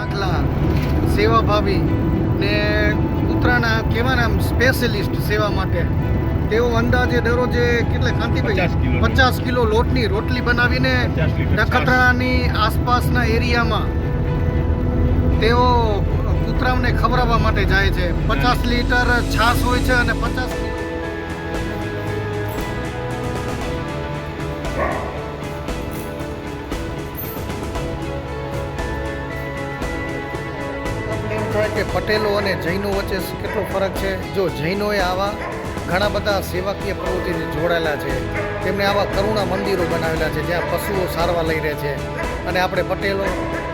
સાંકલા સેવાભાવી ને કૂતરાના કેવા નામ સ્પેશિયલિસ્ટ સેવા માટે. તેઓ અંદાજે દરરોજે કેટલે કાંતિભાઈ 50 પચાસ કિલો. લોટની રોટલી બનાવીને 50 લીટર છાશ. નખત્રાણાની આસપાસના એરિયામાં તેઓ કૂતરાઓને ખવડાવવા માટે જાય છે. પચાસ લીટર છાશ હોય છે અને પચાસ કે પટેલો અને જૈનો વચ્ચે કેટલો ફરક છે? જો જૈનોએ આવા ઘણા બધા સેવાકીય પ્રવૃત્તિને જોડાયેલા છે તેમણે આવા કરુણા મંદિરો બનાવેલા છે, જ્યાં પશુઓ સારવાર લઈ રહે છે. અને આપણે પટેલો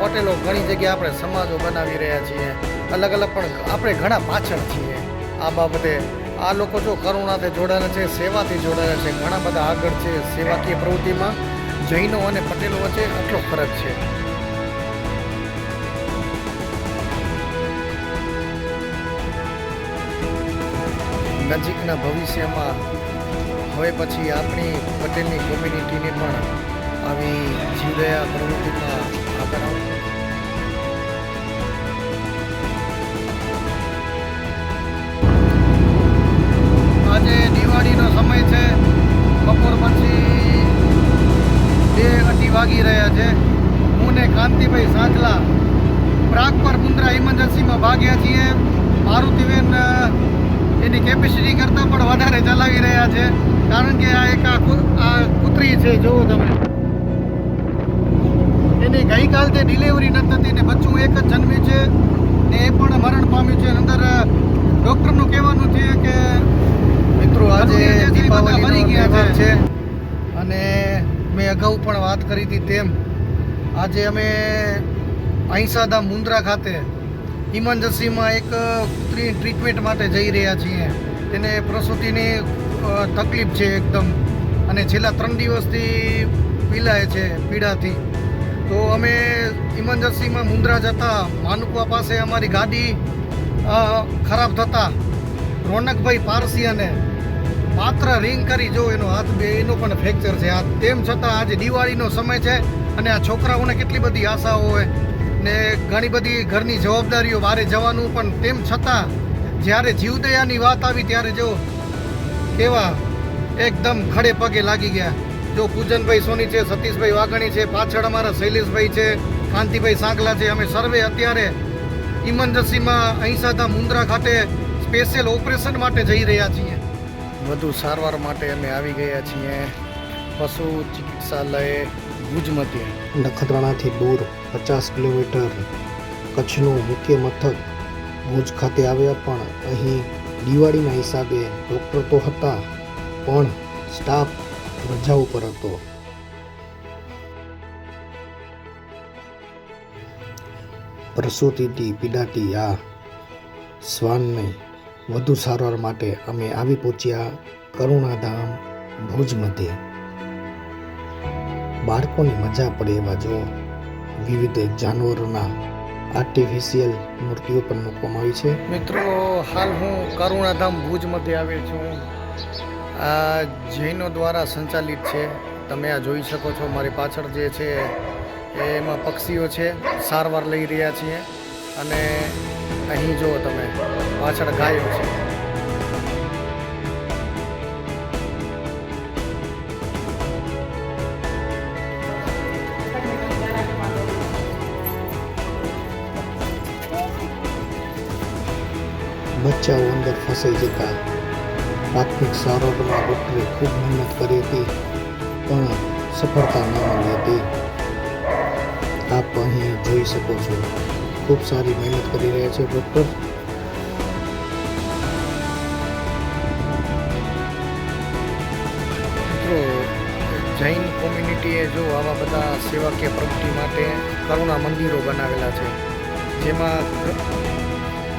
પટેલો ઘણી જગ્યાએ આપણે સમાજો બનાવી રહ્યા છીએ. અલગ અલગ પણ આપણે ઘણા પાછળ છીએ. આ બાબતે આ લોકો જો કરુણાથી જોડાયેલા છે, સેવાથી જોડાયેલા છે, ઘણા બધા આગળ છે સેવાકીય પ્રવૃત્તિમાં જૈનો અને પટેલો વચ્ચે આટલો ફરક છે? નજીકના ભવિષ્યમાં હવે પછી આપણી પટેલની કોમ્યુનિટીને પણ આવી જીવદયા પ્રવૃત્તિમાં આગળ આવવું આજે દિવાળીનો સમય છે. બપોર પછી બે અઢી વાગી રહ્યા છે. હું ને કાંતિભાઈ સાંજલા પ્રાગ પર મુન્દ્રા ઇમરજન્સીમાં ભાગ્યા છીએ. મારુતિબેન એની કેપેસિટી કરતાં પણ વધારે ચલાવી રહ્યા છે. કારણ કે આ એક આ કૂતરી છે જુઓ તમે. એની ગઈકાલથી ડિલિવરી નથી થતી ને બચ્ચું એક જ જન્મ્યું છે ને એ પણ મરણ પામ્યું છે. અંદર ડૉક્ટરનું કહેવાનું છે કે મિત્રો આજે મરી તહેવાર છે. અને મેં અગાઉ પણ વાત કરી હતી તેમ. આજે અમે અહિંસાધામ મુન્દ્રા ખાતે ઇમરજન્સીમાં એક ટ્રીટમેન્ટ માટે જઈ રહ્યા છીએ. તેને પ્રસૂતિની તકલીફ છે એકદમ. અને છેલ્લા ત્રણ દિવસથી પીલાય છે પીડાથી. તો અમે ઇમરજન્સીમાં મુંદ્રા જતા, માનુકવા પાસે અમારી ગાડી ખરાબ થતા. રોનકભાઈ પારસિયાને માત્ર રિંગ કરી, જો એનો હાથ બે, એનો પણ ફ્રેક્ચર છે. આ તેમ છતાં આજે દિવાળીનો સમય છે અને આ છોકરાઓને કેટલી બધી આશાઓ હોય. ને ઘણી બધી ઘરની જવાબદારીઓ બહારે જવાનું, પણ તેમ છતાં જ્યારે જીવદયાની વાત આવી ત્યારે જો કેવા એકદમ ખડે પગે લાગી ગયા. જો પૂજનભાઈ સોની છે, સતીશભાઈ વાઘણી છે, પાછળ અમારા શૈલેષભાઈ છે, કાંતિભાઈ સાંકલા છે. અમે સર્વે અત્યારે ઇમરજન્સીમાં અહિંસાધામ મુન્દ્રા ખાતે સ્પેશિયલ ઓપરેશન માટે જઈ રહ્યા છીએ. વધુ સારવાર માટે અમે આવી ગયા છીએ. પશુ ચિકિત્સાલય ભુજ નખત્રાણાથી દૂર પચાસ કિલોમીટર કચ્છનું મુખ્ય મથક ભુજ ખાતે આવ્યા પણ અહીં દિવાળીના હિસાબે ડૉક્ટર તો હતા, પણ સ્ટાફ રજા ઉપર હતો. પ્રસૂતિથી પીડાતી આ શ્વાનને વધુ સારવાર માટે અમે આવી પહોંચ્યા કરુણાધામ ભુજ મધ્યે બાળકોની મજા પડે એવા જો વિવિધ જાનવરોના આર્ટિફિશિયલ મૂર્તિઓ પણ મૂકવામાં આવી છે. મિત્રો, હાલ હું કરુણાધામ ભુજ મધ્યે આવ્યો છું. આ જૈનો દ્વારા સંચાલિત છે. તમે આ જોઈ શકો છો. મારી પાછળ જે છે એમાં પક્ષીઓ છે. સારવાર લઈ રહ્યા છીએ. અને અહીં જુઓ તમે, પાછળ ગાયો છે. બચ્ચાઓ અંદર ફસાઈ જતા પ્રાથમિક સારવારમાં ડૉક્ટરે ખૂબ મહેનત કરી હતી પણ સફળતા ન મળી હતી આપ અહીં જોઈ શકો છો ખૂબ સારી મહેનત કરી રહ્યા છે ડૉક્ટર મિત્રો જૈન કોમ્યુનિટીએ જો આવા બધા સેવાકીય પ્રવૃત્તિ માટે કરુણા મંદિરો બનાવેલા છે જેમાં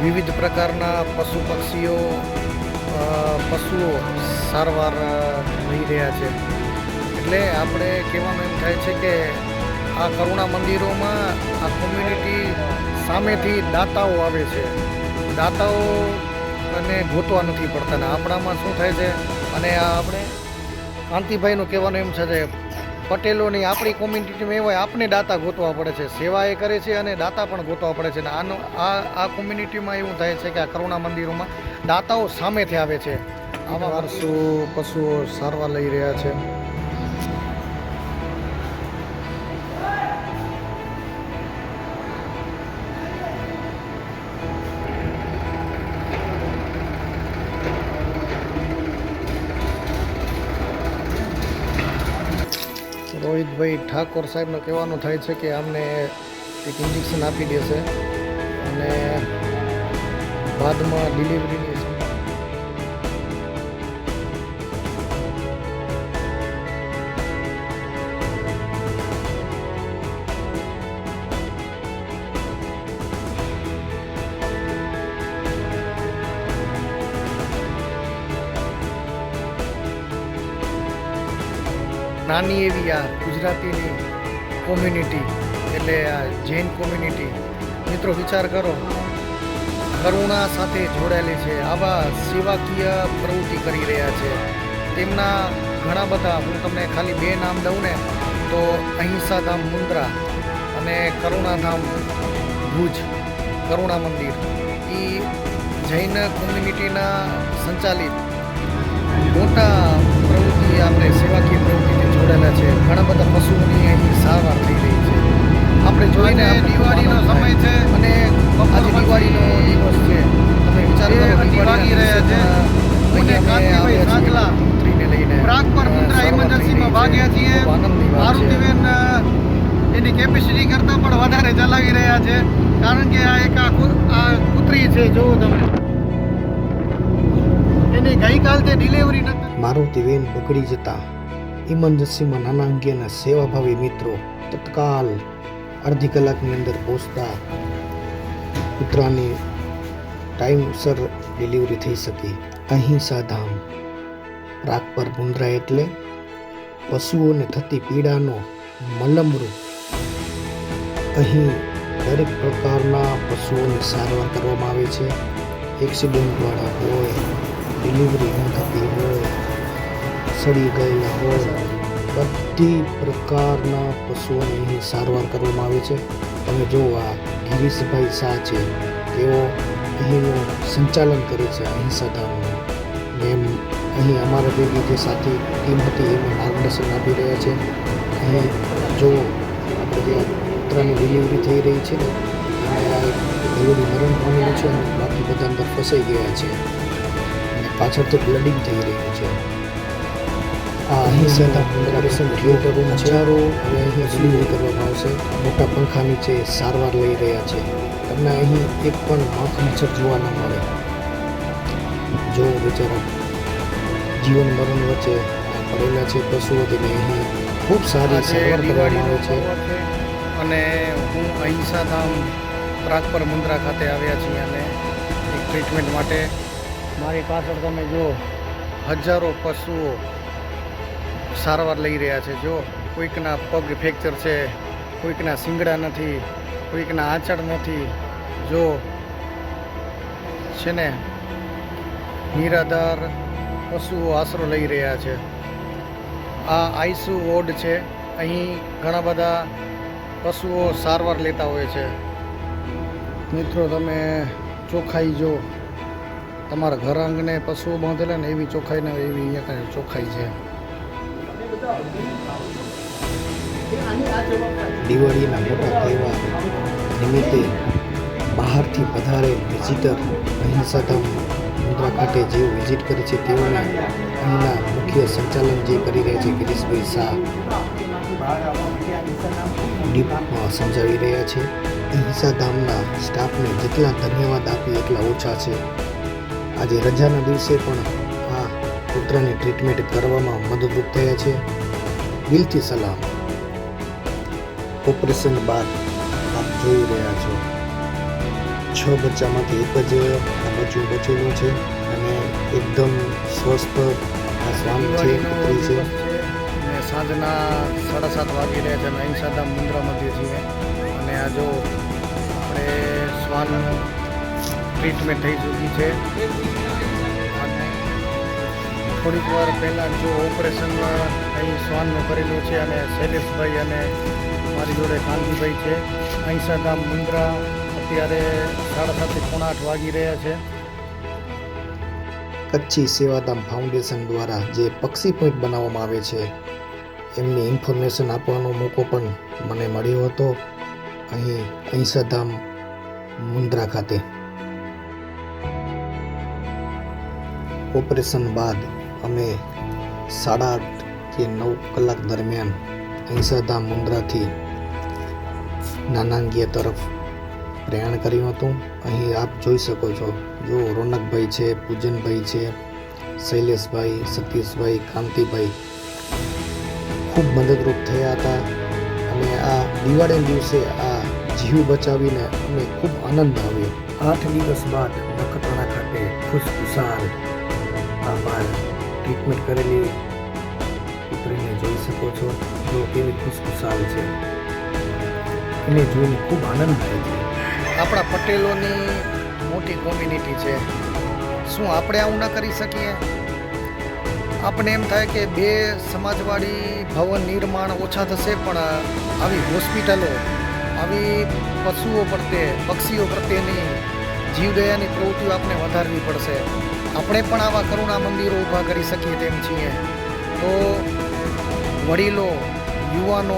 વિવિધ પ્રકારના પશુ પક્ષીઓ પશુઓ સારવાર લઈ રહ્યા છે. એટલે આપણે કહેવાનું એમ થાય છે કે આ કરુણા મંદિરોમાં આ કોમ્યુનિટી સામેથી દાતાઓ આવે છે. દાતાઓ અને ગોતવા નથી પડતા. ને આપણામાં શું થાય છે? અને આ આપણે કાંતિભાઈનું કહેવાનું એમ છે કે પટેલોની આપણી કોમ્યુનિટીમાં એવા આપણે દાતા ગોતવા પડે છે. સેવા એ કરે છે અને દાતા પણ ગોતવા પડે છે. અને આનો, આ આ કોમ્યુનિટીમાં એવું થાય છે કે આ કરુણા મંદિરોમાં દાતાઓ સામેથી આવે છે. આવા વર્ષો પશુઓ સારવાર લઈ રહ્યા છે. રોહિતભાઈ ઠાકોર સાહેબને કહેવાનું થાય છે કે અમને એક ઇન્જેક્શન આપી દેશે. અને બાદમાં ડિલિવરીની નાની એવી આ ગુજરાતીની કોમ્યુનિટી એટલે આ જૈન કોમ્યુનિટી મિત્રો વિચાર કરો, કરુણા સાથે જોડાયેલી છે, આવા સેવાકીય પ્રવૃત્તિ કરી રહ્યા છે. તેમના ઘણા બધા, હું તમને ખાલી બે નામ દઉં ને, તો અહિંસા ધામ મુન્દ્રા અને કરુણાધામ ભુજ, કરુણા મંદિર. એ જૈન કોમ્યુનિટીના સંચાલિત મોટા પ્રવૃત્તિ, આપણે સેવાકીય પ્રવૃત્તિથી જોડાયેલા છે. ઘણા બધા પશુઓની અહીં સારવાર થઈ રહી છે. આપણે જોઈને દિવાળીનો સમય છે. અને આજે દિવાળીનો દિવસ છે. તમે વિચાર કરો દિવાળી રહ્યા છે. દિવસે હું ને અહીંયા અમે કાંતિભાઈ સાંકલા. પુત્રીને લઈને. પ્રાગ પર મુન્દ્રા ઇમરજન્સીમાં ભાગ્યા છીએ. મારુતિબેન એની કેપેસિટી કરતાં પણ વધારે ચલાવી રહ્યા છે. કારણ કે આ એક આ કૂતરી છે. જુઓ તમે. એની ગઈકાલથી ડિલિવરી નથી મારુતિવેન બગડી જતા ઇમરજન્સીમાં નાના અંગેના સેવાભાવી મિત્રો તત્કાલ અડધી કલાકની અંદર પહોંચતા કૂતરાની ટાઈમસર ડિલિવરી થઈ શકી. અહિંસા ધામ રાગ પર ગુંદરા એટલે પશુઓને થતી પીડાનો મલમરૂપ અહીં દરેક પ્રકારના પશુઓની સારવાર કરવામાં આવે છે. એક્સિડન્ટવાળા હોય ડિલિવરી સડી ગયેલા હોય, બધી પ્રકારના પશુઓની અહીં સારવાર કરવામાં આવે છે. તમે જો આ ગિરીશભાઈ શાહ છે, તેઓ અહીંનું સંચાલન કરે છે અહિંસા ધામનું એમ અહીં અમારા ભેગી જે સાથી ટીમ હતી એમને માર્ગદર્શન આપી રહ્યા છે. અહીં જો આપણે જે કૂતરાની ડિલિવરી થઈ રહી છે ને ડિલિવરી મરણ પામેલું છે અને બાકી બધા અંદર ફસાઈ ગયા છે. અને પાછળથી બ્લડિંગ થઈ રહ્યું છે. આ હજારો હવે અહીં ડિલિવરી કરવામાં આવશે મોટા પંખા નીચે સારવાર લઈ રહ્યા છે. તમને અહીં એક પણ માખ મચ્છર જોવા ન મળે. જો બિચારા જીવન મરણ વચ્ચે પડેલા છે પશુઓ તેને અહીં ખૂબ સારી સારવાર કરવામાં આવે છે. અને હું અહિંસા ધામ પ્રાગપર મુન્દ્રા ખાતે આવ્યા છીએ અને એક ટ્રીટમેન્ટ માટે. મારી પાછળ તમે જો હજારો પશુઓ સારવાર લઈ રહ્યા છે. જો કોઈકના પગ ફ્રેક્ચર છે, કોઈકના શિંગડા નથી, કોઈકના આંચળ નથી, જો છે ને નિરાધાર પશુઓ આશરો લઈ રહ્યા છે. આ આઈસુ વોર્ડ છે. અહીં ઘણા બધા પશુઓ સારવાર લેતા હોય છે. મિત્રો, તમે ચોખાઈ જો. તમારા ઘર આંગણે પશુઓ બાંધેલા ને એવી ચોખ્ખાઈ ને એવી અહીંયા કાંઈ ચોખ્ખાઈ છે. દિવાળીના મોટા તહેવાર નિમિત્તે બહારથી વધારે વિઝિટર અહિંસાધામ મુદ્રા ખાતે જે વિઝિટ કરે છે તેઓને અહીંના મુખ્ય સંચાલન જે કરી રહ્યા છે ગિરીશભાઈ શાહ ડીપમાં સમજાવી રહ્યા છે. અહિંસાધામના સ્ટાફને જેટલા ધન્યવાદ આપી એટલા ઓછા છે. આજે રજાના દિવસે પણ આ કૂતરાની ટ્રીટમેન્ટ કરવામાં મદદરૂપ થયા છે. દિલથી સલામ. ઓપરેશન બાદ આપ જોઈ રહ્યા છો. છ બચ્ચામાંથી એક જ આ બચ્ચું બચેલું છે અને એકદમ સ્વસ્થ આ શ્વાન છે પુત્રી છે. અને સાંજના સાડા સાત વાગી રહ્યા છે અને અહિંસા ધામ મુન્દ્રા મધ્ય છીએ અને આ જો આપણે શ્વાન ટ્રીટમેન્ટ થઈ ચૂકી છે. થોડીક વાર પહેલાં જો ઓપરેશનમાં અહીં શ્વાનનું કરેલું છે અને શૈલેષભાઈ અને મારી જોડે કાંતિભાઈ છે. અહિંસા ગામ મુંદ્રા અત્યારે સાડા સાતથી પોણા આઠ વાગી રહ્યા છે. કચ્છી સેવાધામ ફાઉન્ડેશન દ્વારા જે પક્ષી પોઈન્ટ બનાવવામાં આવે છે, એમની ઇન્ફોર્મેશન આપવાનો મોકો પણ મને મળ્યો હતો અહીં અહિંસાધામ મુન્દ્રા ખાતે. ઓપરેશન બાદ અમે સાડા આઠ કે નવ કલાક દરમિયાન અહિંસાધામ મુન્દ્રાથી નાનાંગીયા તરફ પ્રયાણ કર્યું હતું. અહીં આપ જોઈ શકો છો. જો રોનકભાઈ છે, પૂજનભાઈ છે, શૈલેષભાઈ, સતીશભાઈ, કાંતિભાઈ ખૂબ મદદરૂપ થયા હતા અને આ દિવાળીના દિવસે આ જીવ બચાવીને અમને ખૂબ આનંદ આવ્યો. આઠ દિવસ બાદ નખત્રાણા ખાતે ખુશખુશાલ આભાર. ટ્રીટમેન્ટ કરેલી દીકરીને જોઈ શકો છો. જો કેવી ખુશખુશાલ છે. એને જોઈને ખૂબ આનંદ થાય છે. આપણા પટેલોની મોટી કોમ્યુનિટી છે. શું આપણે આવું ન કરી શકીએ? આપણે એમ થાય કે બે સમાજવાળી ભવન નિર્માણ ઓછા થશે, પણ આવી હોસ્પિટલો, આવી પશુઓ પ્રત્યે, પક્ષીઓ પ્રત્યેની જીવદયાની પ્રવૃત્તિઓ આપણે વધારવી પડશે. આપણે પણ આવા કરુણા મંદિરો ઊભા કરી શકીએ તેમ છીએ. તો વડીલો, યુવાનો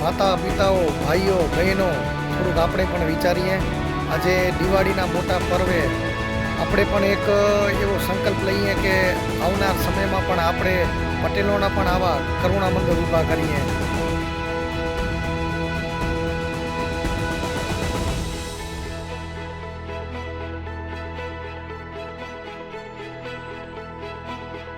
માતા પિતાઓ ભાઈઓ, બહેનો, થોડુંક આપણે પણ વિચારીએ. આજે દિવાળીના મોટા પર્વે આપણે પણ એક એવો સંકલ્પ લઈએ કે આવનાર સમયમાં પણ આપણે પટેલોના પણ આવા કરુણા મંદિર ઊભા કરીએ.